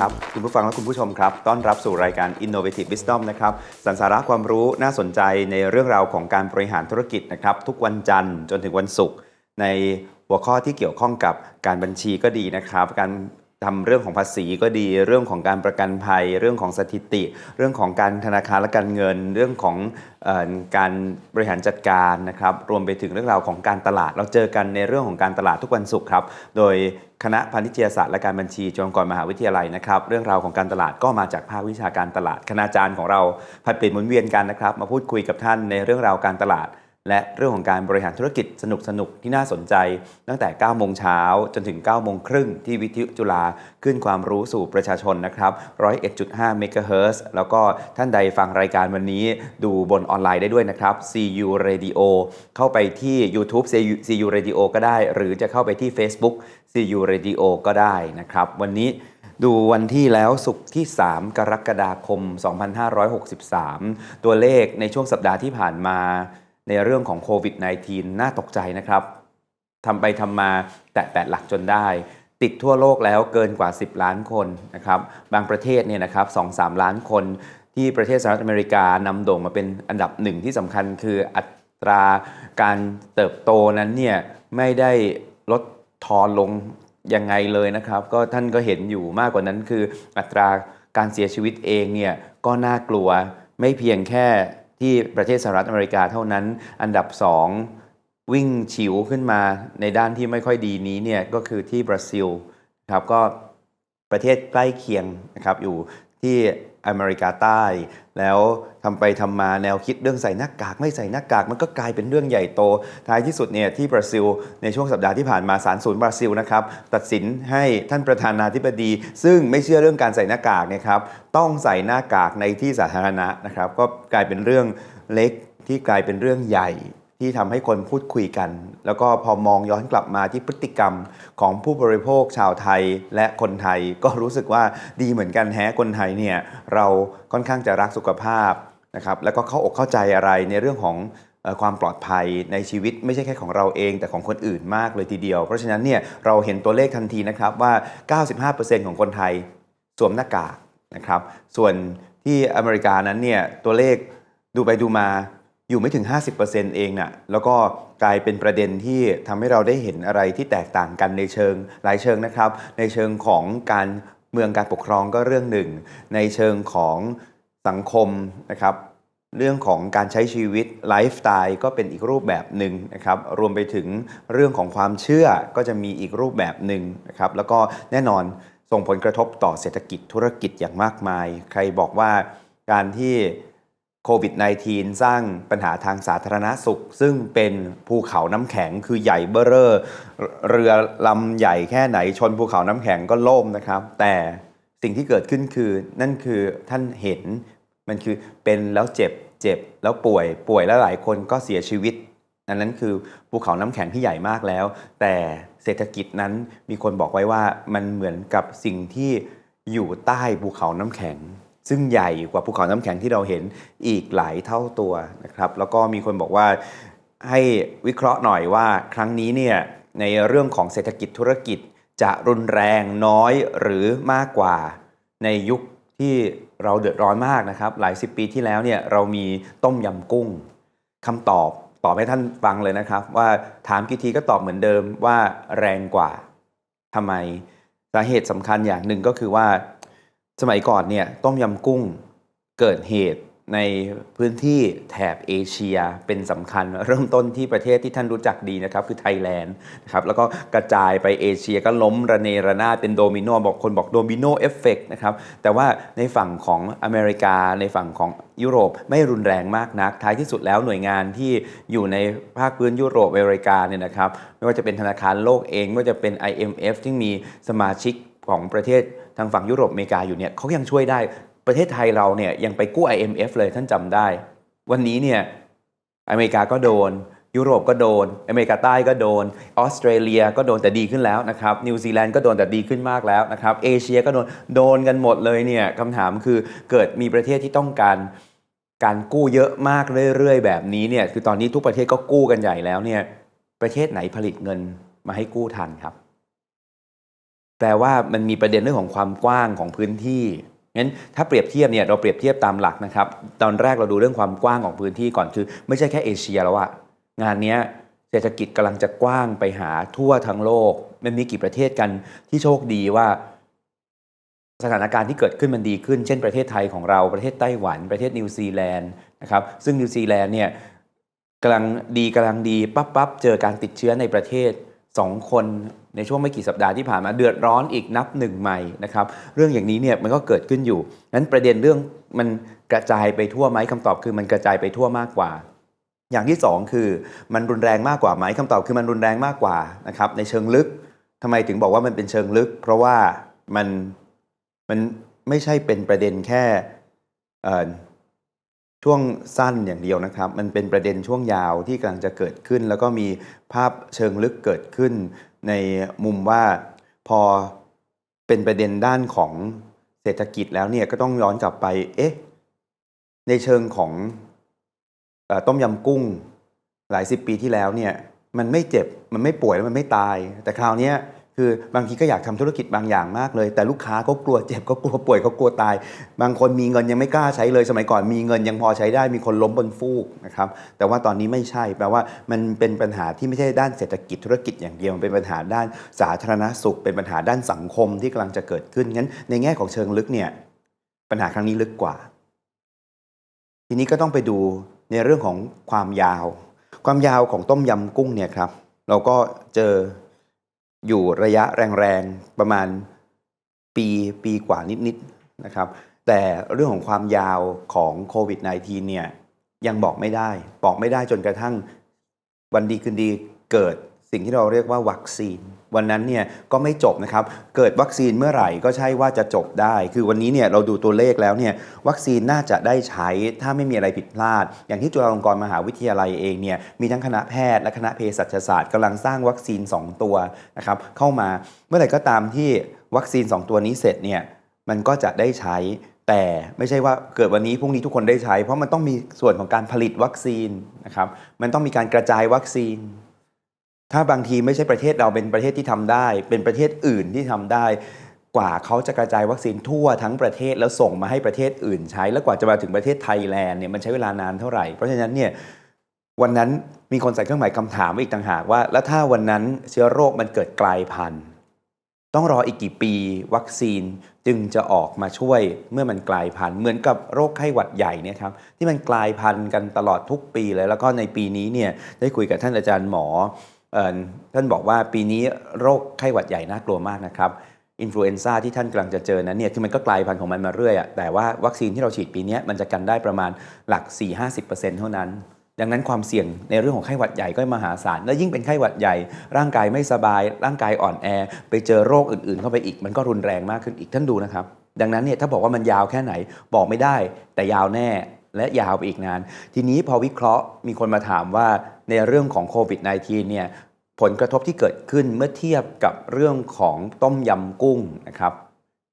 ครับ คุณผู้ฟังและคุณผู้ชมครับ ต้อนรับสู่รายการ Innovative Wisdom นะครับสันสาระความรู้น่าสนใจในเรื่องราวของการบริหารธุรกิจนะครับ ทุกวันจันทร์จนถึงวันศุกร์ในหัวข้อที่เกี่ยวข้องกับการบัญชีก็ดีนะครับ การ ทำเรื่องของภาษีก็ดี เรื่องของการประกันภัย เรื่องของสถิติ เรื่องของการธนาคารและการเงิน เรื่องของออการบริหารจัดการนะครับ รวมไปถึงเรื่องราวของการตลาด เราเจอกันในเรื่องของการตลาดทุกวันศุกร์ครับ โดยคณะพาณิชยศาสตร์และการบัญชีจุฬาลงกรณ์มหาวิทยาลัยนะครับ เรื่องราวของการตลาดก็มาจากภาควิชาการตลาด คณาจารย์ของเราผัดเปลี่ยนหมุนเวียนกันนะครับ มาพูดคุยกับท่านในเรื่องราวการตลาด และเรื่องของการบริหารธุรกิจสนุกสนุกที่น่าสนใจ ตั้งแต่ 9 โมงเช้าจนถึง 9 โมงครึ่งที่วิทยุจุฬาขึ้นความรู้สู่ประชาชนนะครับ101.5เมกะเฮิรตซ์แล้วก็ท่านใดฟังรายการวันนี้ดูบนออนไลน์ได้ด้วยนะครับ CU Radio เข้าไปที่ YouTube CU Radio ก็ได้ หรือจะเข้าไปที่ Facebook CU Radio ก็ได้นะครับ วันนี้ดูวันที่แล้วสุกร์ที่ 3 กรกฎาคม 2563 ตัวเลขในช่วงสัปดาห์ที่ผ่านมา ในเรื่องของโควิด -19 น่าตกใจนะครับทำไปทำมาแตะแปดหลักจนได้ ติดทั่วโลกแล้วเกินกว่า 10 ล้านคนนะครับบางประเทศเนี่ยนะครับ2-3 ล้านคน ที่ประเทศสหรัฐอเมริกานำโด่งมาเป็นอันดับหนึ่งที่สำคัญคืออัตราการเติบโตนั้นเนี่ยไม่ได้ลดทอนลงยังไงเลยนะครับ ก็ท่านก็เห็นอยู่มากกว่านั้นคืออัตราการเสียชีวิตเองเนี่ยก็น่ากลัวไม่เพียงแค่ ที่ประเทศสหรัฐอเมริกาเท่านั้น อันดับ 2 วิ่งฉิวขึ้นมาในด้านที่ไม่ค่อยดีนี้เนี่ยก็คือที่บราซิลครับก็ประเทศใกล้เคียงนะครับอยู่ที่ อเมริกาใต้ แล้วทำไปทำมาแนวคิดเรื่องใส่หน้ากากไม่ใส่หน้ากากมันก็กลายเป็นเรื่องใหญ่โต ท้ายที่สุดเนี่ยที่บราซิล ในช่วงสัปดาห์ที่ผ่านมาศาลศูนย์บราซิลนะครับตัดสินให้ท่านประธานาธิบดี ซึ่งไม่เชื่อเรื่องการใส่หน้ากากเนะครับต้องใส่หน้ากากในที่สาธารณะนะครับก็กลายเป็นเรื่องเล็กที่กลายเป็นเรื่องใหญ่ ที่ทำให้คนพูดคุยกัน แล้วก็พอมองย้อนกลับมาที่พฤติกรรมของผู้บริโภคชาวไทยและคนไทย ก็รู้สึกว่าดีเหมือนกันแฮะคนไทยเนี่ยเราค่อนข้างจะรักสุขภาพนะครับแล้วก็เข้าอกเข้าใจอะไรในเรื่องของความปลอดภัยในชีวิตไม่ใช่แค่ของเราเอง แต่ของคนอื่นมากเลยทีเดียว เพราะฉะนั้นเนี่ยเราเห็นตัวเลขทันทีนะครับว่า 95%ของคนไทยสวมหน้ากากนะครับส่วนที่อเมริกานั้นเนี่ยตัวเลขดูไปดูมา อยู่ไม่ถึง 50%เองน่ะแล้วก็กลายเป็นประเด็นที่ทำให้เราได้เห็นอะไรที่แตกต่างกันในเชิงหลายเชิงนะครับ ในเชิงของการเมืองการปกครองก็เรื่องหนึ่ง ในเชิงของสังคมนะครับเรื่องของการใช้ชีวิตไลฟ์สไตล์ก็เป็นอีกรูปแบบหนึ่งนะครับ รวมไปถึงเรื่องของความเชื่อก็จะมีอีกรูปแบบหนึ่งนะครับ แล้วก็แน่นอนส่งผลกระทบต่อเศรษฐกิจธุรกิจอย่างมากมาย ใครบอกว่าการที่ โควิด -19 สร้างปัญหาทางสาธารณสุข ซึ่งเป็นภูเขาน้ำแข็งคือใหญ่เบ้อเร่อเรือลำใหญ่แค่ไหนชนภูเขาน้ำแข็งก็ล่มนะครับ แต่สิ่งที่เกิดขึ้นคือ นั่นคือท่านเห็นมันคือเป็นแล้วเจ็บเจ็บแล้วป่วยป่วยแล้วหลายคนก็เสียชีวิตอันนั้นคือภูเขาน้ำแข็งที่ใหญ่มากแล้ว แต่เศรษฐกิจนั้นมีคนบอกไว้ว่ามันเหมือนกับสิ่งที่อยู่ใต้ภูเขาน้ำแข็ง ซึ่งใหญ่กว่าภูเขาน้ำแข็งที่เราเห็นอีกหลายเท่าตัวนะครับแล้วก็มีคนบอกว่าให้วิเคราะห์หน่อยว่าครั้งนี้เนี่ยในเรื่องของเศรษฐกิจธุรกิจจะรุนแรงน้อยหรือมากกว่าในยุคที่เราเดือดร้อนมากนะครับ หลายสิบปีที่แล้วเนี่ยเรามีต้มยำกุ้งคำตอบตอบให้ท่านฟังเลยนะครับ ว่าถามกี่ทีก็ตอบเหมือนเดิมว่าแรงกว่าทำไมสาเหตุสำคัญอย่างหนึ่งก็คือว่า สมัยก่อนเนี่ยต้มยำกุ้งเกิดเหตุในพื้นที่แถบเอเชียเป็นสำคัญ เริ่มต้นที่ประเทศที่ท่านรู้จักดีนะครับ คือไทยแลนด์นะครับแล้วก็กระจายไปเอเชียก็ล้มระเนระนาดเป็นโดมิโนบอกคนบอกโดมิโนเอฟเฟกนะครับแต่ว่าในฝั่งของอเมริกาในฝั่งของยุโรปไม่รุนแรงมากนัก ท้ายที่สุดแล้วหน่วยงานที่อยู่ในภาคพื้นยุโรปอเมริกาเนี่ยนะครับไม่ว่าจะเป็นธนาคารโลกเองไม่ว่าจะเป็น IMF ที่มีสมาชิก ของประเทศทางฝั่งยุโรปอเมริกาอยู่เนี่ยเขายังช่วยได้ประเทศไทยเราเนี่ยยังไปกู้ IMF เลยท่านจำได้ วันนี้เนี่ยอเมริกาก็โดน ยุโรปก็โดน อเมริกาใต้ก็โดนออสเตรเลียก็โดนแต่ดีขึ้นแล้วนะครับนิวซีแลนด์ก็โดนแต่ดีขึ้นมากแล้วนะครับเอเชียก็โดนโดนกันหมดเลยเนี่ยคำถามคือเกิดมีประเทศที่ต้องการการกู้เยอะมากเรื่อยๆ แบบนี้เนี่ยคือตอนนี้ทุกประเทศก็กู้กันใหญ่แล้วเนี่ยประเทศไหนผลิตเงินมาให้กู้ทันครับ แปลว่ามันมีประเด็นเรื่องของความกว้างของพื้นที่งั้นถ้าเปรียบเทียบเนี่ยเราเปรียบเทียบตามหลักนะครับ ตอนแรกเราดูเรื่องความกว้างของพื้นที่ก่อนคือ ไม่ใช่แค่เอเชียแล้วอะงานนี้เศรษฐกิจกำลังจะกว้างไปหาทั่วทั้งโลก มันมีกี่ประเทศกันที่โชคดีว่า สถานการณ์ที่เกิดขึ้นมันดีขึ้น เช่นประเทศไทยของเราประเทศไต้หวัน ประเทศนิวซีแลนด์นะครับซึ่งนิวซีแลนด์เนี่ยกำลังดีกำลังดีปั๊บปั๊บเจอการติดเชื้อในประเทศ 2 คน ในช่วงไม่กี่สัปดาห์ที่ผ่านมาเดือดร้อนอีกนับหนึ่งใหม่นะครับเรื่องอย่างนี้เนี่ยมันก็เกิดขึ้นอยู่นั้นประเด็นเรื่องมันกระจายไปทั่วไหมคำตอบคือมันกระจายไปทั่วมากกว่า อย่างที่สองคือมันรุนแรงมากกว่าไหมคำตอบคือมันรุนแรงมากกว่านะครับในเชิงลึกทำไมถึงบอกว่ามันเป็นเชิงลึก เพราะว่ามันมันไม่ใช่เป็นประเด็นแค่ช่วงสั้นอย่างเดียวนะครับ มันเป็นประเด็นช่วงยาวที่กำลังจะเกิดขึ้น แล้วก็มีภาพเชิงลึกเกิดขึ้น ในมุมว่าพอเป็นประเด็นด้านของเศรษฐกิจแล้วเนี่ยก็ต้องย้อนกลับไป เอ๊ะ ในเชิงของออต้มยำกุ้งหลายสิบปีที่แล้วเนี่ยมันไม่เจ็บมันไม่ป่วยแล้วมันไม่ตาย แต่คราวเนี้ย คือบางทีก็อยากทำธุรกิจบางอย่างมากเลย แต่ลูกค้าก็กลัวเจ็บก็กลัวป่วยก็กลัวตาย บางคนมีเงินยังไม่กล้าใช้เลยสมัยก่อนมีเงินยังพอใช้ได้มีคนล้มบนฟูกนะครับแต่ว่าตอนนี้ไม่ใช่แปลว่ามันเป็นปัญหาที่ไม่ใช่ด้านเศรษฐกิจธุรกิจอย่างเดียวมันเป็นปัญหาด้านสาธารณสุข เป็นปัญหาด้านสังคมที่กำลังจะเกิดขึ้นงั้น ในแง่ของเชิงลึกเนี่ยปัญหาครั้งนี้ลึกกว่า ทีนี้ก็ต้องไปดูในเรื่องของความยาว ความยาวของต้มยำกุ้งเนี่ยครับเราก็เจอ อยู่ระยะแรงๆ ประมาณปีปีกว่านิดๆนะครับ แต่เรื่องของความยาวของโควิด -19 เนี่ยยังบอกไม่ได้ บอกไม่ได้จนกระทั่งวันดีคืนดีเกิด สิ่งที่เราเรียกว่าวัคซีน วันนั้นเนี่ยก็ไม่จบนะครับ เกิดวัคซีนเมื่อไหร่ก็ใช่ว่าจะจบได้ คือวันนี้เนี่ยเราดูตัวเลขแล้วเนี่ยวัคซีนน่าจะได้ใช้ถ้าไม่มีอะไรผิดพลาด อย่างที่จุฬาลงกรณ์มหาวิทยาลัยเองเนี่ยมีทั้งคณะแพทย์และคณะเภสัชศาสตร์กำลังสร้างวัคซีน 2 ตัวนะครับเข้ามาเมื่อไหร่ก็ตามที่วัคซีน 2 ตัวนี้เสร็จเนี่ยมันก็จะได้ใช้แต่ไม่ใช่ว่าเกิดวันนี้พรุ่งนี้ทุกคนได้ใช้ เพราะมันต้องมีส่วนของการผลิตวัคซีนนะครับมันต้องมีการกระจายวัคซีน ถ้าบางทีไม่ใช่ประเทศเราเป็นประเทศที่ทำได้ เป็นประเทศอื่นที่ทำได้ กว่าเขาจะกระจายวัคซีนทั่วทั้งประเทศแล้วส่งมาให้ประเทศอื่นใช้ แล้วกว่าจะมาถึงประเทศไทยแลนด์เนี่ยมันใช้เวลานานเท่าไหร่ เพราะฉะนั้นเนี่ยวันนั้นมีคนใส่เครื่องหมายคำถามไว้อีกต่างหากว่า แล้วถ้าวันนั้นเชื้อโรคมันเกิดกลายพันธุ์ต้องรออีกกี่ปีวัคซีนจึงจะออกมาช่วยเมื่อมันกลายพันธุ์เหมือนกับโรคไข้หวัดใหญ่เนี่ยครับที่มันกลายพันธุ์กันตลอดทุกปีเลยแล้วก็ในปีนี้เนี่ยได้คุยกับท่านอาจารย์หมอ ท่านบอกว่าปีนี้โรคไข้หวัดใหญ่น่ากลัวมากนะครับอินฟลูเอนซ่าที่ท่านกำลังจะเจอนั้นเนี่ยคือมันก็กลายพันธุ์ของมันมาเรื่อยอะแต่ว่าวัคซีนที่เราฉีดปีนี้มันจะกันได้ประมาณหลัก 4-50%เท่านั้น ดังนั้นความเสี่ยงในเรื่องของไข้หวัดใหญ่ก็มหาศาลและยิ่งเป็นไข้หวัดใหญ่ ร่างกายไม่สบาย ร่างกายอ่อนแอ ไปเจอโรคอื่นๆ เข้าไปอีก มันก็รุนแรงมากขึ้นอีกท่านดูนะครับ ดังนั้นเนี่ยถ้าบอกว่ามันยาวแค่ไหนบอกไม่ได้ แต่ยาวแน่และยาวไปอีกนาน ทีนี้พอวิเคราะห์มีคนมาถามว่า ในเรื่องของโควิด -19 เนี่ยผลกระทบที่เกิดขึ้นเมื่อเทียบกับเรื่องของต้มยำกุ้งนะครับ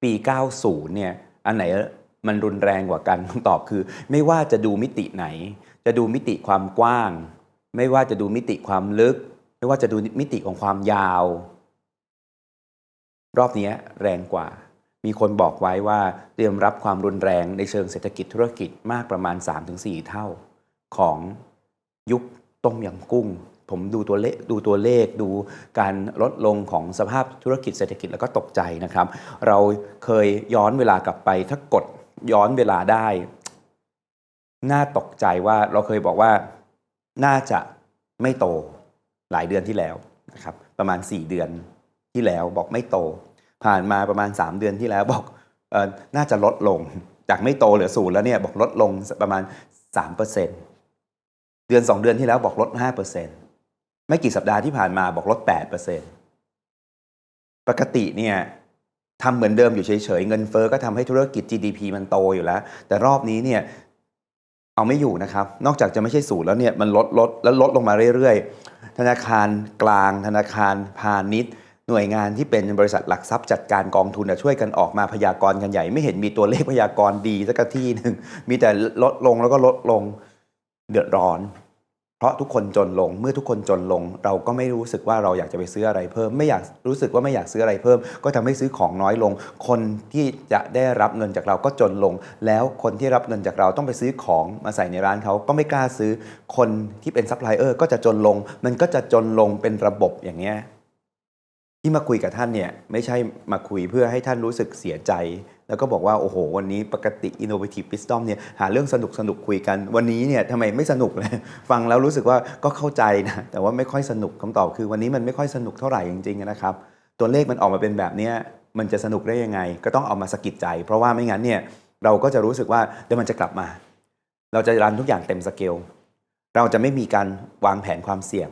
ปี 90 เนี่ยอันไหนมันรุนแรงกว่ากันคำตอบคือ ไม่ว่าจะดูมิติไหน จะดูมิติความกว้าง ไม่ว่าจะดูมิติความลึก ไม่ว่าจะดูมิติของความยาว รอบนี้แรงกว่า มีคนบอกไว้ว่าเตรียมรับความรุนแรงในเชิงเศรษฐกิจธุรกิจมากประมาณ 3-4 เท่าของยุค ต้มยำกุ้ง ผมดูตัวเลขดูตัวเลขดูการลดลงของสภาพธุรกิจเศรษฐกิจแล้วก็ตกใจนะครับ เราเคยย้อนเวลากลับไปถ้ากดย้อนเวลาได้ น่าตกใจว่าเราเคยบอกว่าน่าจะไม่โตหลายเดือนที่แล้วนะครับประมาณ 4 เดือนที่แล้วบอกไม่โต ผ่านมาประมาณ 3 เดือนที่แล้วบอกน่าจะลดลง จากไม่โตเหลือศูนย์แล้วเนี่ยบอกลดลงประมาณ 3%เเดือน 2 เดือนที่แล้วบอกลด 5%ไม่กี่สัปดาห์ที่ผ่านมาบอกลด 8%ปกติเนี่ยทำเหมือนเดิมอยู่เฉยๆ เงินเฟอ้อก็ทำให้ธุรกิจ GDP มันโตอยู่แล้ว แต่รอบนี้เนี่ยเอาไม่อยู่นะครับ นอกจากจะไม่ใช่ศูนย์แล้วเนี่ยมันลดลดแล้วลดลงมาเรื่อยๆ ธนาคารกลาง ธนาคารพาณิชย์ หน่วยงานที่เป็นบริษัทหลักทรัพย์จัดการกองทุนช่วยกันออกมาพยากรณ์กันใหญ่ ไม่เห็นมีตัวเลขพยากรณ์ดีสักที่หนึ่งมีแต่ลดลงแล้วก็ลดลง เดือดร้อน เพราะทุกคนจนลง เมื่อทุกคนจนลง เราก็ไม่รู้สึกว่าเราอยากจะไปซื้ออะไรเพิ่ม ไม่อยากรู้สึกว่าไม่อยากซื้ออะไรเพิ่ม ก็ทำให้ซื้อของน้อยลง คนที่จะได้รับเงินจากเราก็จนลง แล้วคนที่รับเงินจากเราต้องไปซื้อของมาใส่ในร้านเขาก็ไม่กล้าซื้อ คนที่เป็นซัพพลายเออร์ก็จะจนลง มันก็จะจนลงเป็นระบบอย่างเงี้ย ที่มาคุยกับท่านเนี่ยไม่ใช่มาคุยเพื่อให้ท่านรู้สึกเสียใจ แล้วก็บอกว่า โอ้โห วันนี้ปกติ Innovative Wisdom เนี่ยหาเรื่องสนุกสนุกคุยกัน วันนี้เนี่ยทำไมไม่สนุกเลย ฟังแล้วรู้สึกว่าก็เข้าใจนะ แต่ว่าไม่ค่อยสนุกคำตอบคือวันนี้มันไม่ค่อยสนุกเท่าไหร่จริงๆนะครับ ตัวเลขมันออกมาเป็นแบบนี้มันจะสนุกได้ยังไง ก็ต้องเอามาสะกิดใจ เพราะว่าไม่งั้นเนี่ยเราก็จะรู้สึกว่าเดี๋ยวมันจะกลับมา เราจะรันทุกอย่างเต็มสเกลเราจะไม่มีการวางแผนความเสี่ยง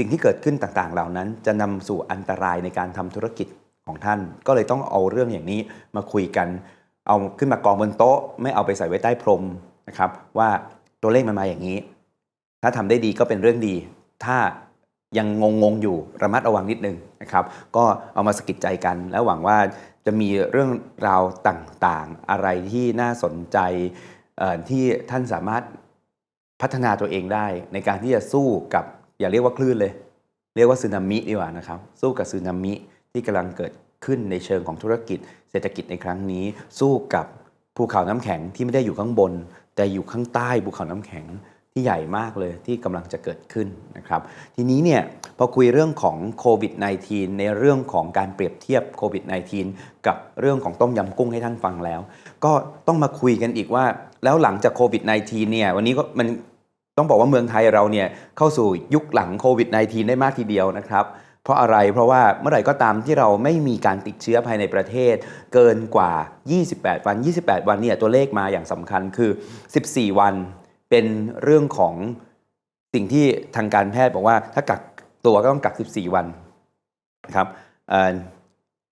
สิ่งที่เกิดขึ้นต่างๆ เหล่านั้น จะนำสู่อันตรายในการทำธุรกิจของท่าน ก็เลยต้องเอาเรื่องอย่างนี้มาคุยกัน เอาขึ้นมากองบนโต๊ะ ไม่เอาไปใส่ไว้ใต้พรมนะครับว่าตัวเลขมันมาอย่างนี้ ถ้าทำได้ดีก็เป็นเรื่องดี ถ้ายังงงๆอยู่ระมัดระวังนิดนึงนะครับ ก็เอามาสะกิดใจกัน แล้วหวังว่าจะมีเรื่องราวต่างๆ อะไรที่น่าสนใจที่ท่านสามารถพัฒนาตัวเองได้ในการที่จะสู้กับ อย่าเรียกว่าคลื่นเลย เรียกว่าสึนามิดีกว่านะครับ สู้กับสึนามิที่กำลังเกิดขึ้นในเชิงของธุรกิจ เศรษฐกิจในครั้งนี้ สู้กับภูเขาน้ำแข็งที่ไม่ได้อยู่ข้างบน แต่อยู่ข้างใต้ภูเขาน้ำแข็งที่ใหญ่มากเลยที่กำลังจะเกิดขึ้นนะครับ ทีนี้เนี่ยพอคุยเรื่องของโควิด -19 ในเรื่องของการเปรียบเทียบโควิด -19 กับเรื่องของต้มยำกุ้งให้ท่านฟังแล้ว ก็ต้องมาคุยกันอีกว่า แล้วหลังจากโควิด -19 เนี่ยวันนี้ก็มัน ต้องบอกว่าเมืองไทยเราเนี่ยเข้าสู่ยุคหลังโควิด -19 ได้มากทีเดียวนะครับ เพราะอะไรเพราะว่าเมื่อไหร่ก็ตามที่เราไม่มีการติดเชื้อภายในประเทศ เกินกว่า 28 วัน 28 วันเนี่ยตัวเลขมาอย่างสำคัญคือ 14 วันเป็นเรื่องของสิ่งที่ทางการแพทย์บอกว่าถ้ากักตัวก็ต้องกัก 14 วันนะครับ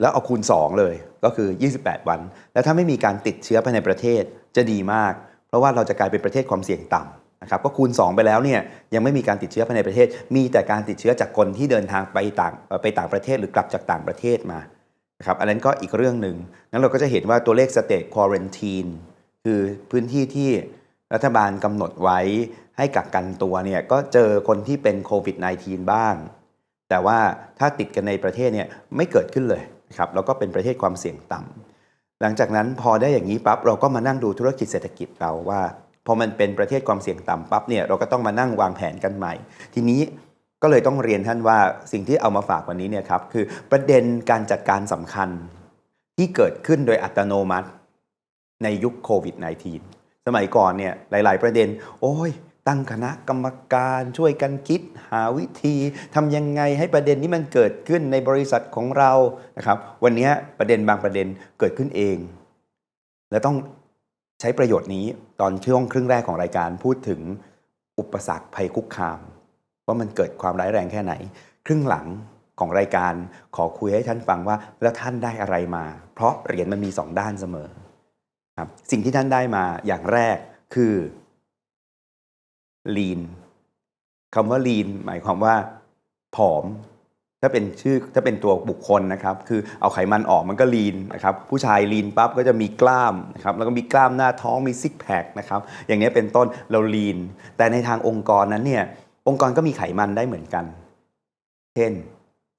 แล้วเอาคูณ 2 เลยก็คือ 28 วัน แล้วถ้าไม่มีการติดเชื้อภายในประเทศจะดีมาก เพราะว่าเราจะกลายเป็นประเทศความเสี่ยงต่ำ นะครับก็คูณ 2 ไปแล้วเนี่ยยังไม่มีการติดเชื้อภายในประเทศ มีแต่การติดเชื้อจากคนที่เดินทางไปต่างไปต่างประเทศหรือกลับจากต่างประเทศมานะครับอันนั้นก็อีกเรื่องหนึ่งนั้นเราก็จะเห็นว่าตัวเลขสเต e ควอ r ร n ทีนคือพื้นที่ที่รัฐบาลกำหนดไว้ให้กักกันตัวเนี่ยก็เจอคนที่เป็นโควิด -19 บ้าง แต่ว่าถ้าติดกันในประเทศเนี่ยไม่เกิดขึ้นเลยนะครับแล้วก็เป็นประเทศความเสี่ยงต่ำหลังจากนั้นพอได้อย่างนี้ปั๊บเราก็มานั่งดูธุรกิจเศรษฐกิจเราว่า พอมันเป็นประเทศความเสี่ยงต่ำปั๊บเนี่ยเราก็ต้องมานั่งวางแผนกันใหม่ ทีนี้ก็เลยต้องเรียนท่านว่าสิ่งที่เอามาฝากวันนี้เนี่ยครับคือประเด็นการจัดการสำคัญที่เกิดขึ้นโดยอัตโนมัติในยุคโควิด -19 สมัยก่อนเนี่ยหลาย ๆ ประเด็น โอ้ย ตั้งคณะกรรมการช่วยกันคิดหาวิธีทำยังไงให้ประเด็นนี้มันเกิดขึ้นในบริษัทของเรานะครับ วันนี้ประเด็นบางประเด็นเกิดขึ้นเอง และต้อง ใช้ประโยชน์นี้ตอนช่วงครึ่งแรกของรายการพูดถึงอุปสรรคภัยคุกคาม ว่ามันเกิดความร้ายแรงแค่ไหน ครึ่งหลังของรายการขอคุยให้ท่านฟังว่าแล้วท่านได้อะไรมา เพราะเหรียญมันมีสองด้านเสมอครับสิ่งที่ท่านได้มาอย่างแรกคือลีนคำว่าลีนหมายความว่าผอม ถ้าเป็นชื่อถ้าเป็นตัวบุคคลนะครับคือเอาไขมันออกมันก็ลีนนะครับผู้ชายลีนปั๊บก็จะมีกล้ามนะครับแล้วก็มีกล้ามหน้าท้องมีซิกแพคนะครับอย่างนี้เป็นต้นเราลีน แต่ในทางองค์กรนั้นเนี่ยองค์กรก็มีไขมันได้เหมือนกัน เช่น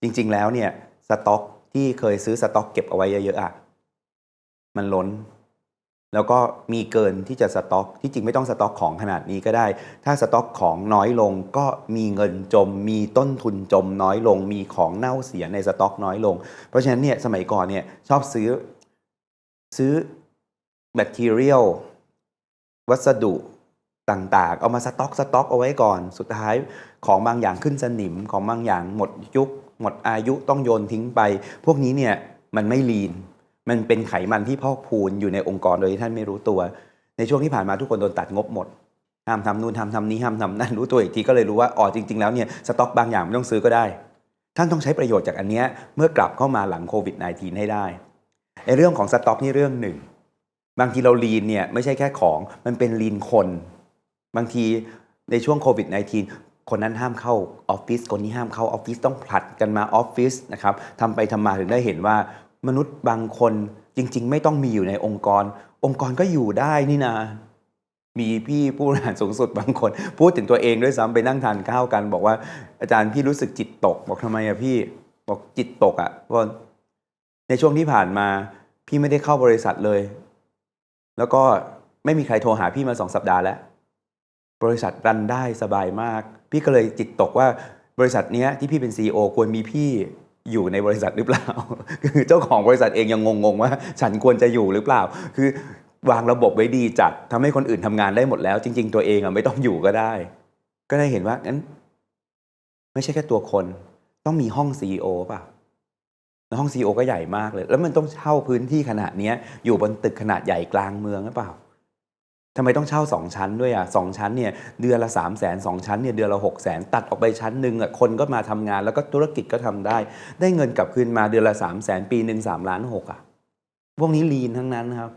จริงๆแล้วเนี่ยสต็อกที่เคยซื้อสต็อกเก็บเอาไว้เยอะๆอะมันล้น แล้วก็มีเกินที่จะสต็อก ที่จริงไม่ต้องสต็อกของขนาดนี้ก็ได้ ถ้าสต็อกของน้อยลงก็มีเงินจม มีต้นทุนจมน้อยลง มีของเน่าเสียในสต็อกน้อยลง เพราะฉะนั้นเนี่ยสมัยก่อนเนี่ยชอบซื้อซื้อแบคทีเรียลวัสดุต่างๆ เอามาสต็อกสต็อกเอาไว้ก่อน สุดท้ายของบางอย่างขึ้นสนิมของบางอย่างหมดยุค หมดอายุต้องโยนทิ้งไป พวกนี้เนี่ยมันไม่ลีน มันเป็นไขมันที่พอกพูนอยู่ในองค์กรโดยที่ท่านไม่รู้ตัว ในช่วงที่ผ่านมาทุกคนโดนตัดงบหมดห้ามทำนู่นทำทำนี้ห้ามทำนั่นรู้ตัวอีกทีก็เลยรู้ว่าอ๋อจริง ๆ แล้วเนี่ยสต็อกบางอย่างไม่ต้องซื้อก็ได้ ท่านต้องใช้ประโยชน์จากอันเนี้ยเมื่อกลับเข้ามาหลังโควิด -19 ให้ได้ไอ้เรื่องของสต็อกนี่เรื่องหนึ่งบางทีเราลีนเนี่ยไม่ใช่แค่ของมันเป็นลีนคน บางทีในช่วงโควิด -19 คนนั้นห้ามเข้าออฟฟิศคนนี้ห้ามเข้าออฟฟิศต้องผลัดกันมาออฟฟิศนะครับทำไปทำมาถึงได้เห็นว่า มนุษย์บางคนจริง ๆ ไม่ต้องมีอยู่ในองค์กร องค์กรก็อยู่ได้นี่นามีพี่ผู้บริหารสูงสุดบางคน พูดถึงตัวเองด้วยซ้ำไปนั่งทานข้าวกัน บอกว่าอาจารย์พี่รู้สึกจิตตก บอกทำไมอะพี่บอกจิตตกอะเพราะในช่วงที่ผ่านมา พี่ไม่ได้เข้าบริษัทเลย แล้วก็ไม่มีใครโทรหาพี่มาสองสัปดาห์แล้ว บริษัทรันได้สบายมาก พี่ก็เลยจิตตกว่าบริษัทเนี้ยที่พี่เป็น CEO ควรมีพี่ อยู่ในบริษัทหรือเปล่า คือเจ้าของบริษัทเองยังงงๆว่า ฉันควรจะอยู่หรือเปล่า คือวางระบบไว้ดีจัดทำให้คนอื่นทำงานได้หมดแล้ว จริง ๆ ตัวเองอะไม่ต้องอยู่ก็ได้ ก็ได้เห็นว่างั้น ไม่ใช่แค่ตัวคน ต้องมีห้อง CEO ป่ะแล้วห้อง CEO ก็ใหญ่มากเลย แล้วมันต้องเช่าพื้นที่ขนาดเนี้ยอยู่บนตึกขนาดใหญ่กลางเมืองหรือเปล่า ทำไมต้องเช่าสองชั้นด้วยอะสองชั้นเนี่ยเดือนละสามแสนสองชั้นเนี่ยเดือนละหกแสนตัดออกไปชั้นหนึ่งอะคนก็มาทำงานแล้วก็ธุรกิจก็ทำได้ ได้เงินกลับคืนมาเดือนละสามแสนปีหนึ่งสามล้านหกอะพวกนี้ลีนทั้งนั้นครับ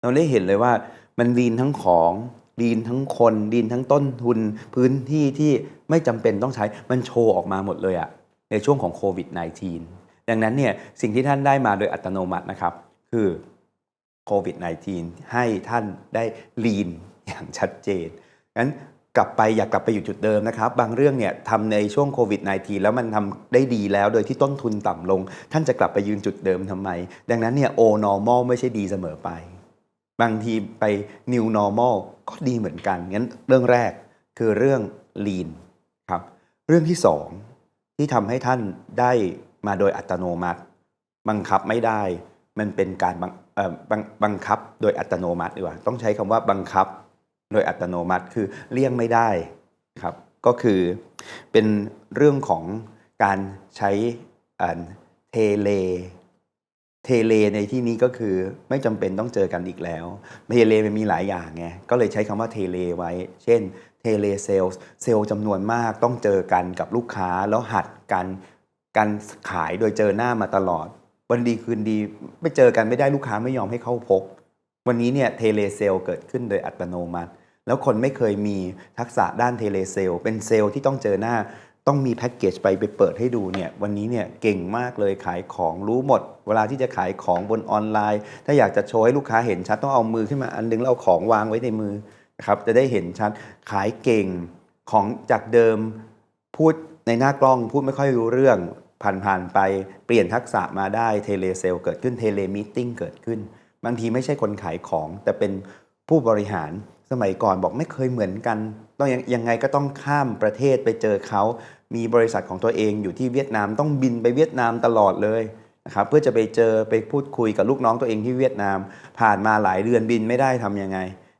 เราได้เห็นเลยว่ามันลีนทั้งของลีนทั้งคนลีนทั้งต้นทุน พื้นที่ที่ไม่จำเป็นต้องใช้มันโชว์ออกมาหมดเลยอะในช่วงของโควิด -19 ดังนั้นเนี่ยสิ่งที่ท่านได้มาโดยอัตโนมัตินะครับ คือ โควิด -19 ให้ท่านได้ลีนอย่างชัดเจนงั้นกลับไปอยากกลับไปอยู่จุดเดิมนะครับ บางเรื่องเนี่ยทำในช่วงโควิด -19 แล้วมันทำได้ดีแล้วโดยที่ต้นทุนต่ำลง ท่านจะกลับไปยืนจุดเดิมทำไม ดังนั้นเนี่ย o normal ไม่ใช่ดีเสมอไป บางทีไป new normal ก็ดีเหมือนกันงั้นเรื่องแรกคือเรื่อง lean ครับเรื่องที่สองที่ทำให้ท่านได้มาโดยอัตโนมัติ บังคับไม่ได้ มันเป็นการบังบังบังคับโดยอัตโนมัติดีกว่าต้องใช้คำว่าบังคับโดยอัตโนมัติคือเลี่ยงไม่ได้ครับก็คือเป็นเรื่องของการใช้เทเลเทเลในที่นี้ก็คือไม่จำเป็นต้องเจอกันอีกแล้วเทเลมันมีหลายอย่างไงก็เลยใช้คำว่าเทเลไว้ เช่นเทเลเซลส์เซลล์จำนวนมากต้องเจอกันกับลูกค้าแล้วหัดกันการขายโดยเจอหน้ามาตลอด วันดีคืนดีไม่เจอกันไม่ได้ลูกค้าไม่ยอมให้เข้าพบ วันนี้เนี่ยเทเลเซลเกิดขึ้นโดยอัตโนมัติ แล้วคนไม่เคยมีทักษะด้านเทเลเซลเป็นเซลล์ที่ต้องเจอหน้าต้องมีแพ็กเกจไปไปเปิดให้ดูเนี่ยวันนี้เนี่ยเก่งมากเลยขายของรู้หมด เวลาที่จะขายของบนออนไลน์ ถ้าอยากจะโชว์ให้ลูกค้าเห็นชัดต้องเอามือขึ้นมาอันนึงแล้วเอาของวางไว้ในมือนะครับจะได้เห็นชัดขายเก่งของจากเดิมพูดในหน้ากล้องพูดไม่ค่อยรู้เรื่อง ผ่านๆไปเปลี่ยนทักษะมาได้เทเลเซลเกิดขึ้นเทเลมีติ้งเกิดขึ้น บางทีไม่ใช่คนขายของ แต่เป็นผู้บริหารสมัยก่อนบอกไม่เคยเหมือนกันต้องยังยังไงก็ต้องข้ามประเทศไปเจอเขามีบริษัทของตัวเองอยู่ที่เวียดนามต้องบินไปเวียดนามตลอดเลยนะครับเพื่อจะไปเจอไปพูดคุยกับลูกน้องตัวเองที่เวียดนาม ผ่านมาหลายเดือนบินไม่ได้ทำยังไง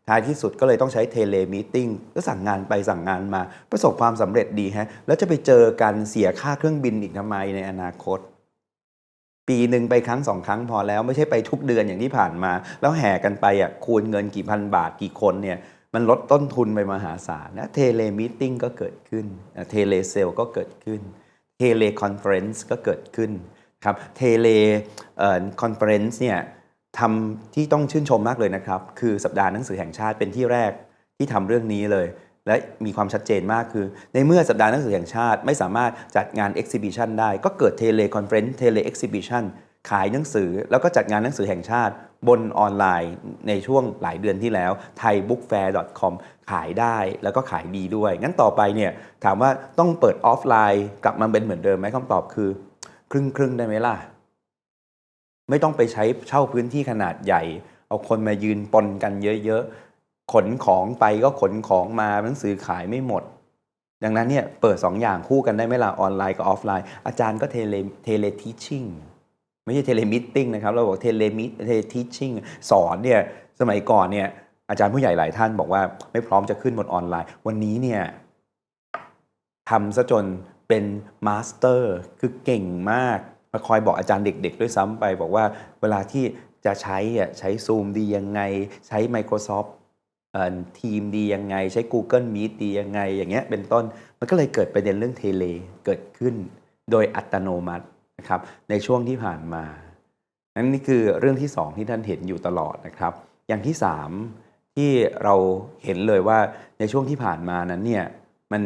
ท้ายที่สุดก็เลยต้องใช้เทเลมีติ้งก็สั่งงานไปสั่งงานมา ประสบความสำเร็จดีฮะ แล้วจะไปเจอกันเสียค่าเครื่องบินอีกทำไมในอนาคต ปีหนึ่งไปครั้งสองครั้งพอแล้วไม่ใช่ไปทุกเดือนอย่างที่ผ่านมา แล้วแห่กันไปอะคูณเงินกี่พันบาทกี่คนเนี่ยมันลดต้นทุนไปมหาศาลนะเทเลมีติ้งก็เกิดขึ้นเทเลเซลก็เกิดขึ้นเทเลคอนเฟรนซ์ก็เกิดขึ้นครับเทเลคอนเฟรนซ์เนี่ย ทำที่ต้องชื่นชมมากเลยนะครับ คือสัปดาห์หนังสือแห่งชาติเป็นที่แรกที่ทำเรื่องนี้เลย และมีความชัดเจนมากคือ ในเมื่อสัปดาห์หนังสือแห่งชาติ ไม่สามารถจัดงาน Exhibition ได้ ก็เกิดเทเลคอนเฟรนซ์เทเลเอ็กซิบิชันขายหนังสือ แล้วก็จัดงานหนังสือแห่งชาติ บนออนไลน์ในช่วงหลายเดือนที่แล้ว thaibookfair.com ขายได้แล้วก็ขายดีด้วย งั้นต่อไปเนี่ยถามว่าต้องเปิดออฟไลน์ กลับมาเป็นเหมือนเดิมไหมคำตอบคือ ครึ่งครึ่งได้ไหมล่ะ ไม่ต้องไปใช้เช่าพื้นที่ขนาดใหญ่ เอาคนมายืนปนกันเยอะๆ ขนของไปก็ขนของมาหนังสือขายไม่หมด ดังนั้นเนี่ยเปิด 2 อย่างคู่กันได้ไหมล่ะออนไลน์กับออฟไลน์ อาจารย์ก็เทเลเทเลทีชิ่งไม่ใช่เทเลมิทติ้งนะครับ เราบอกเทเลมิเทเลทีชิ่งสอนเนี่ยสมัยก่อนเนี่ยอาจารย์ผู้ใหญ่หลายท่านบอกว่าไม่พร้อมจะขึ้นบนออนไลน์ วันนี้เนี่ยทำซะจนเป็นมาสเตอร์คือเก่งมาก มาคอยบอกอาจารย์เด็ก ๆ ด้วยซ้ำไป บอกว่าเวลาที่จะใช้อะใช้ Zoom ดียังไง ใช้ Microsoft ทีมดียังไง ใช้ Google Meet ดียังไง อย่างเงี้ยเป็นต้น มันก็เลยเกิดประเด็นเรื่องเทเลเกิดขึ้น โดยอัตโนมัตินะครับในช่วงที่ผ่านมานั่นนี่คือเรื่องที่สองที่ท่านเห็นอยู่ตลอดนะครับ อย่างที่สามที่เราเห็นเลยว่าในช่วงที่ผ่านมานั้นเนี่ยมัน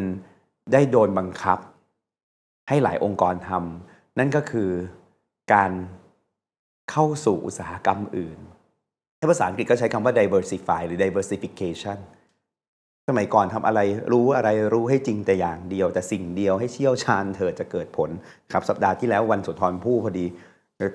ได้โดนบังคับ ให้หลายองค์กรทำ นั่นก็คือการเข้าสู่อุตสาหกรรมอื่นถ้าภาษาอังกฤษก็ใช้คำว่า diversify หรือ diversification สมัยก่อนทำอะไรรู้อะไรรู้ให้จริงแต่อย่างเดียว แต่สิ่งเดียวให้เชี่ยวชาญเถิดจะเกิดผลครับสัปดาห์ที่แล้ววันสุนทรภู่พอดี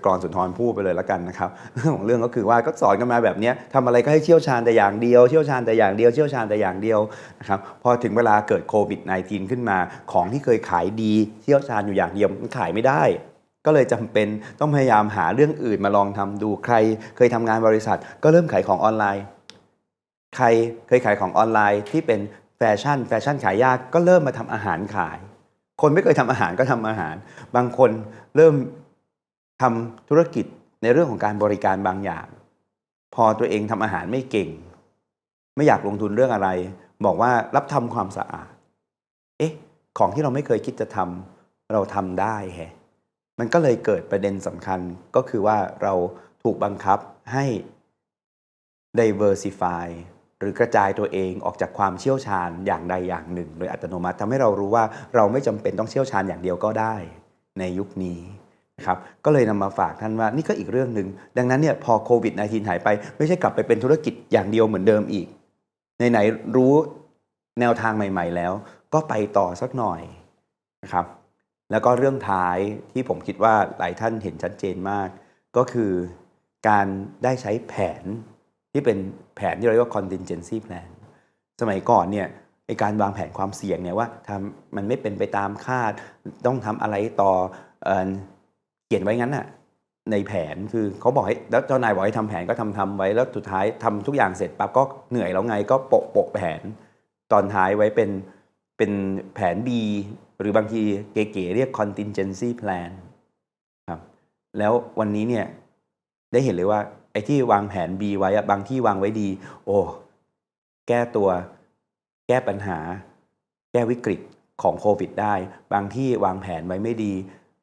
กรอนสุนทรภู่ไปเลยแล้วกันนะครับเรื่องของเรื่องก็คือว่าก็สอนกันมาแบบนี้ยทำอะไรก็ให้เชี่ยวชาญแต่อย่างเดียวเชี่ยวชาญแต่อย่างเดียวเชี่ยวชาญแต่อย่างเดียวนะครับพอถึงเวลาเกิดโควิด -19 ขึ้นมาของที่เคยขายดีเชี่ยวชาญอยู่อย่างเดียวมันขายไม่ได้ ก็เลยจำเป็นต้องพยายามหาเรื่องอื่นมาลองทำดูใคร เคยทำงานบริษัท ก็เริ่มขายของออนไลน์ ใครเคยขายของออนไลน์ที่เป็นแฟชั่น แฟชั่นขายยากก็เริ่มมาทำอาหารขาย คนไม่เคยทำอาหารก็ทำอาหาร บางคนเริ่ม ทำธุรกิจในเรื่องของการบริการบางอย่าง พอตัวเองทำอาหารไม่เก่ง ไม่อยากลงทุนเรื่องอะไร บอกว่ารับทำความสะอาด เอ๊ะ ของที่เราไม่เคยคิดจะทำเราทำได้แฮะมันก็เลยเกิดประเด็นสำคัญก็คือว่าเราถูกบังคับให้ diversify หรือกระจายตัวเองออกจากความเชี่ยวชาญอย่างใดอย่างหนึ่ง โดยอัตโนมัติทำให้เรารู้ว่าเราไม่จำเป็นต้องเชี่ยวชาญอย่างเดียวก็ได้ในยุคนี้ ครับก็เลยนำมาฝากท่านว่านี่ก็อีกเรื่องหนึ่งดังนั้นเนี่ยพอโควิด -19 หายไป ไม่ใช่กลับไปเป็นธุรกิจอย่างเดียวเหมือนเดิมอีกไหนๆรู้แนวทางใหม่ ๆ แล้ว ก็ไปต่อสักหน่อยนะครับ แล้วก็เรื่องท้ายที่ผมคิดว่าหลายท่านเห็นชัดเจนมาก ก็คือการได้ใช้แผนที่เป็นแผนที่เราเรียกว่า contingency plan สมัยก่อนเนี่ยไอการวางแผนความเสี่ยงเนี่ยว่าทำมันไม่เป็นไปตามคาด ต้องทำอะไรต่อ เขียนไว้งั้นน่ะในแผนคือเขาบอกให้แล้วเจ้านายบอกให้ทำแผนก็ทำทำไว้แล้วสุดท้ายทำทุกอย่างเสร็จปั๊บก็เหนื่อยแล้วไงก็โปะโปะแผน ตอนท้ายไว้เป็นเป็นแผน B หรือบางทีเก๋ๆเรียก contingency plan ครับแล้ววันนี้เนี่ยได้เห็นเลยว่าไอ้ที่วางแผน B ไว้อะบางที่วางไว้ดี โอ้แก้ตัว แก้ปัญหา แก้วิกฤตของโควิดได้ บางที่วางแผนไว้ไม่ดี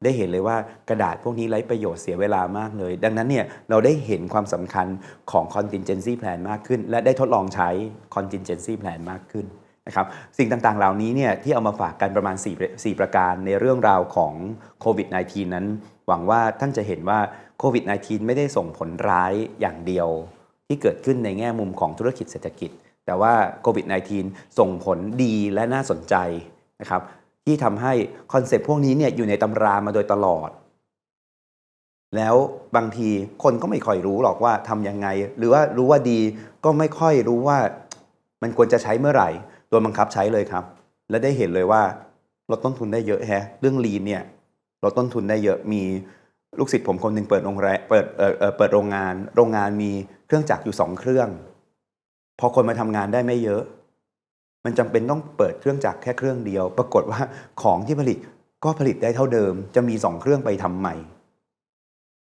ได้เห็นเลยว่ากระดาษพวกนี้ไร้ประโยชน์เสียเวลามากเลย ดังนั้นเนี่ยเราได้เห็นความสำคัญของ contingency plan มากขึ้น และได้ทดลองใช้ contingency plan มากขึ้นนะครับสิ่งต่างๆ เหล่านี้เนี่ยที่เอามาฝากกันประมาณ 4 4 ประการในเรื่องราวของโควิด -19 นั้น หวังว่าท่านจะเห็นว่าโควิด -19 ไม่ได้ส่งผลร้ายอย่างเดียว ที่เกิดขึ้นในแง่มุมของธุรกิจเศรษฐกิจ แต่ว่าโควิด -19 ส่งผลดีและน่าสนใจนะครับ ที่ทำให้คอนเซปต์พวกนี้เนี่ยอยู่ในตำรามาโดยตลอด แล้วบางทีคนก็ไม่ค่อยรู้หรอกว่าทำยังไง หรือว่ารู้ว่าดีก็ไม่ค่อยรู้ว่ามันควรจะใช้เมื่อไหร่โดนบังคับใช้เลยครับ และได้เห็นเลยว่าลดต้นทุนได้เยอะแฮะ เรื่องลีนเนี่ยลดต้นทุนได้เยอะมีลูกศิษย์ผมคนหนึ่งเปิดโรงแรมเปิดเออเอเปิดโรงงาน โรงงานมีเครื่องจักรอยู่สองเครื่อง พอคนมาทำงานได้ไม่เยอะ มันจำเป็นต้องเปิดเครื่องจักรแค่เครื่องเดียว ปรากฏว่าของที่ผลิตก็ผลิตได้เท่าเดิม จะมีสองเครื่องไปทำใหม่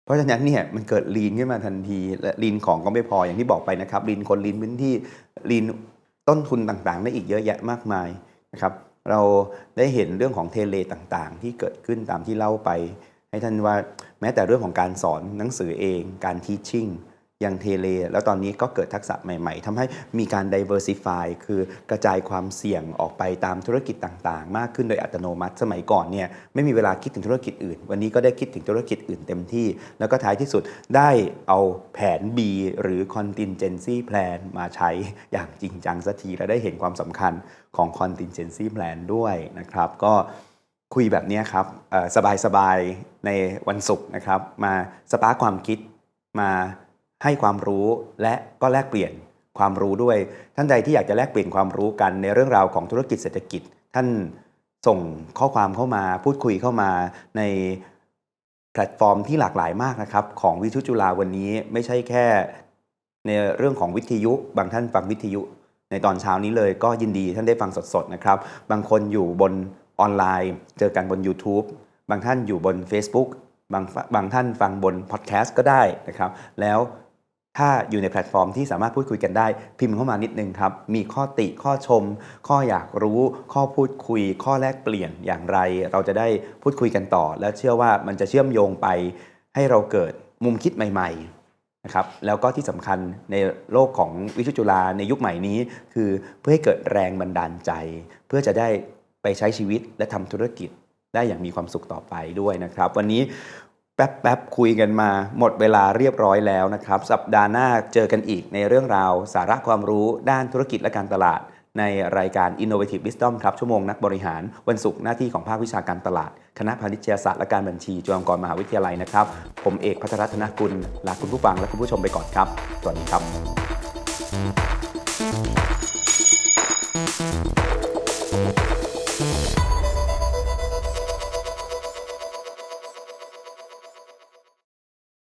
เพราะฉะนั้นเนี่ยมันเกิดลีนขึ้นมาทันที และลีนของก็ไม่พออย่างที่บอกไปนะครับลีนคนลีนพื้นที่ลีนต้นทุนต่างๆ ได้อีกเยอะแยะมากมายนะครับเราได้เห็นเรื่องของเทเลต่างๆ ที่เกิดขึ้นตามที่เล่าไป ให้ท่านว่าแม้แต่เรื่องของการสอนหนังสือเอง การทีชิ่ง อย่างเทเล แล้วตอนนี้ก็เกิดทักษะใหม่ๆทำให้มีการ diversify คือกระจายความเสี่ยงออกไปตามธุรกิจต่างๆ มากขึ้นโดยอัตโนมัติสมัยก่อนเนี่ยไม่มีเวลาคิดถึงธุรกิจอื่น วันนี้ก็ได้คิดถึงธุรกิจอื่นเต็มที่ แล้วก็ท้ายที่สุดได้เอาแผน B หรือ contingency plan มาใช้อย่างจริงจังสักทีและได้เห็นความสำคัญของ contingency plan ด้วยนะครับ ก็คุยแบบนี้ครับสบายๆในวันศุกร์นะครับ มาสปาร์คความคิดมา ให้ความรู้และก็แลกเปลี่ยนความรู้ด้วย ท่านใดที่อยากจะแลกเปลี่ยนความรู้กันในเรื่องราวของธุรกิจเศรษฐกิจ ท่านส่งข้อความเข้ามาพูดคุยเข้ามาในแพลตฟอร์มที่หลากหลายมากนะครับ ของวิทุจุฬาวันนี้ไม่ใช่แค่ในเรื่องของวิทยุบางท่านฟังวิทยุ ในตอนเช้านี้เลยก็ยินดีท่านได้ฟังสดๆนะครับ บางคนอยู่บนออนไลน์ เจอกันบน YouTube บางท่านอยู่บน Facebook บางบางท่านฟังบนพอดแคสต์ก็ได้นะครับ แล้ว ถ้าอยู่ในแพลตฟอร์มที่สามารถพูดคุยกันได้ พิมพ์เข้ามานิดนึงครับ มีข้อติข้อชม ข้ออยากรู้ ข้อพูดคุย ข้อแลกเปลี่ยนอย่างไร เราจะได้พูดคุยกันต่อ และเชื่อว่ามันจะเชื่อมโยงไป ให้เราเกิดมุมคิดใหม่ ๆนะครับ แล้วก็ที่สำคัญในโลกของวิทยุจุฬาในยุคใหม่นี้ คือเพื่อให้เกิดแรงบันดาลใจ เพื่อจะได้ไปใช้ชีวิตและทำธุรกิจได้อย่างมีความสุขต่อไปด้วยนะครับ วันนี้ แป๊บๆคุยกันมา หมดเวลาเรียบร้อยแล้วนะครับ สัปดาห์หน้าเจอกันอีกในเรื่องราว สาระความรู้ด้านธุรกิจและการตลาด ในรายการ Innovative Wisdom ครับ ชั่วโมงนักบริหาร วันศุกร์หน้าที่ของภาควิชาการตลาด คณะพาณิชยศาสตร์และการบัญชีจุฬาลงกรณ์มหาวิทยาลัยนะครับ ผมเอกพัทรรัตนกุลลาคุณผู้ฟังและคุณผู้ชมไปก่อนครับสวัสดีครับ